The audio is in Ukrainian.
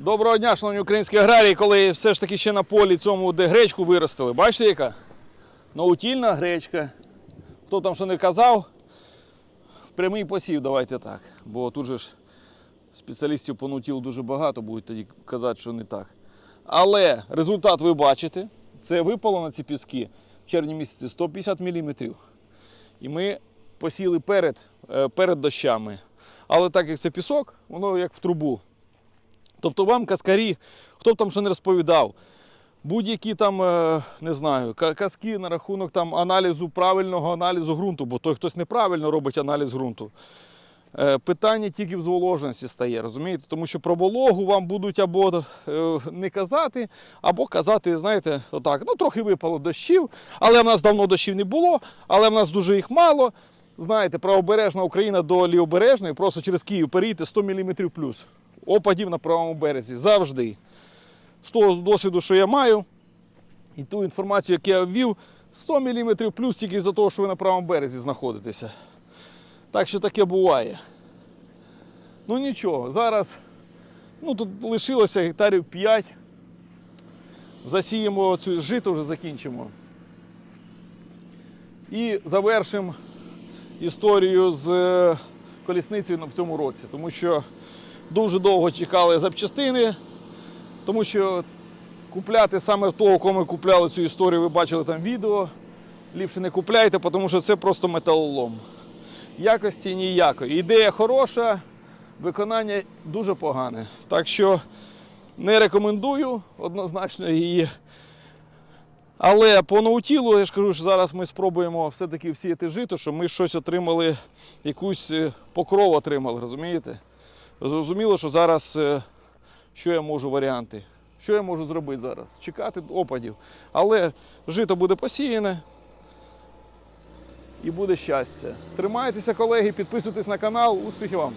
Доброго дня, шановні українські аграрії, коли все ж таки ще на полі цьому, де гречку виростили. Бачите, яка? Наутільна гречка. Хто там що не казав? В прямий посів, давайте так. Бо тут же ж спеціалістів по наутілу дуже багато, будуть тоді казати, що не так. Але результат ви бачите. Це випало на ці піски в червні місяці 150 мм. І ми посіли перед, е, перед дощами. Але так як це пісок, воно як в трубу. Тобто вам каскарі, хто б там що не розповідав, будь-які там, е, не знаю, казки на рахунок там аналізу правильного аналізу ґрунту, бо той хтось неправильно робить аналіз ґрунту. Е, Питання тільки в зволоженості стає, розумієте? Тому що про вологу вам будуть або е, не казати, або казати, знаєте, отак, ну трохи випало дощів, але в нас давно дощів не було, але в нас дуже їх мало. Знаєте, правобережна Україна до лівобережної, просто через Київ перейти 100 мм плюс. Опадів на правому березі завжди. З того досвіду, що я маю, і ту інформацію, яку я ввів, 100 мм плюс тільки за того, що ви на правому березі знаходитеся. Так що таке буває. Ну нічого, зараз ну, тут лишилося гектарів 5. Засіємо цю жито вже закінчимо. І завершимо історію з е, колісницею в цьому році, тому що дуже довго чекали запчастини, тому що купляти саме того, кому купляли цю історію, ви бачили там відео. Ліпше не купляйте, тому що це просто металолом. Якості ніякої. Ідея хороша, виконання дуже погане. Так що не рекомендую однозначно її. Але по наутілу, я ж кажу, що зараз ми спробуємо все-таки всіяти жито, щоб ми щось отримали, якусь е, покров отримали, розумієте? Зрозуміло, що зараз е, що я можу варіанти? Що я можу зробити зараз? Чекати опадів. Але жито буде посіяне і буде щастя. Тримайтеся, колеги, підписуйтесь на канал. Успіхів вам!